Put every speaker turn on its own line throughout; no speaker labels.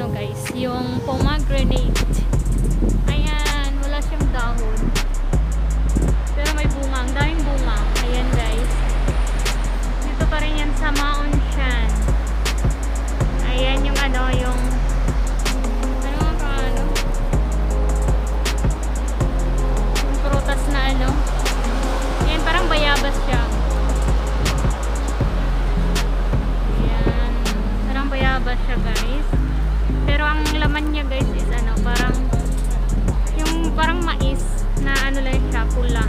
ano guys, yung pomegranate. Ayan, wala siyang dahon. Pero may bunga, ang daming bunga. Ayan guys. Niya guys is ano, parang yung parang mais na ano lang siya, pula.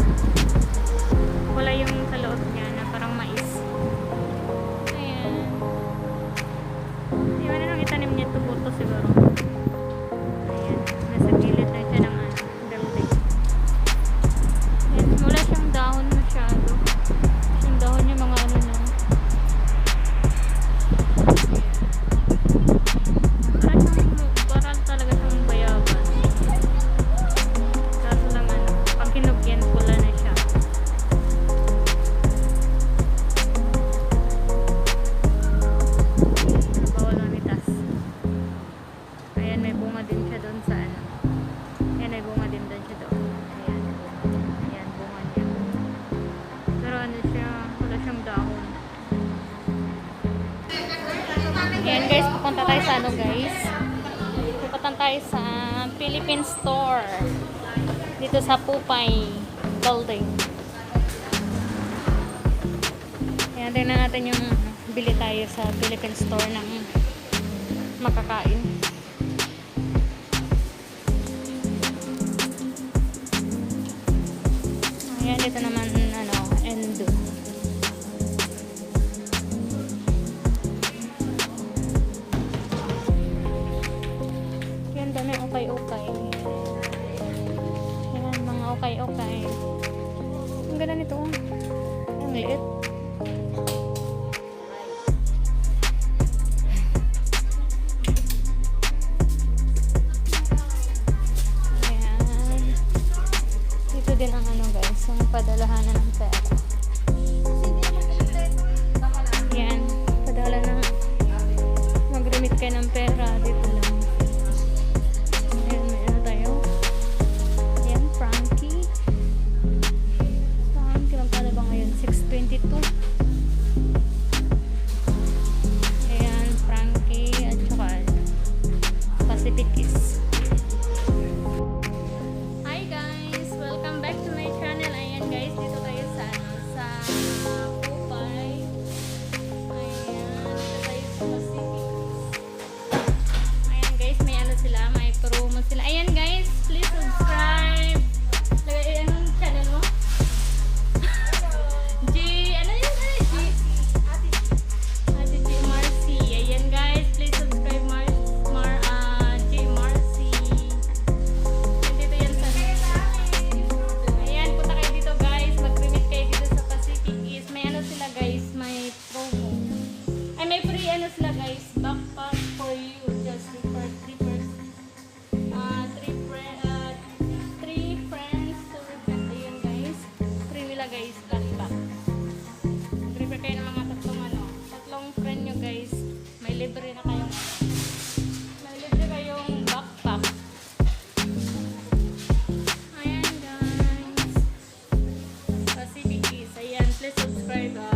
Pupunta tayo sa ano guys. Pupunta tayo sa Philippine Store. Dito sa Pupay Building. Ayan, tingnan natin yung bili tayo sa Philippine Store ng makakain. Yan, dami ukay-ukay. Yan, mga ukay-ukay. Ang ganda nito. oh. Ang liit. Ayan. Dito din ang ano guys, ang padalahanan ng pera. to may free ano sila guys, backpack for you. Just for refer, refer. Uh, ah, three, pre, uh, three friends to repent. Ayan guys. Free nila guys, backpack. Prepare kayo ng mga tatlong ano. Tatlong friend nyo guys. May libre na kayong ano. may libre kayong backpack. Ayan guys. Pacific East. Ayan, please subscribe. Uh,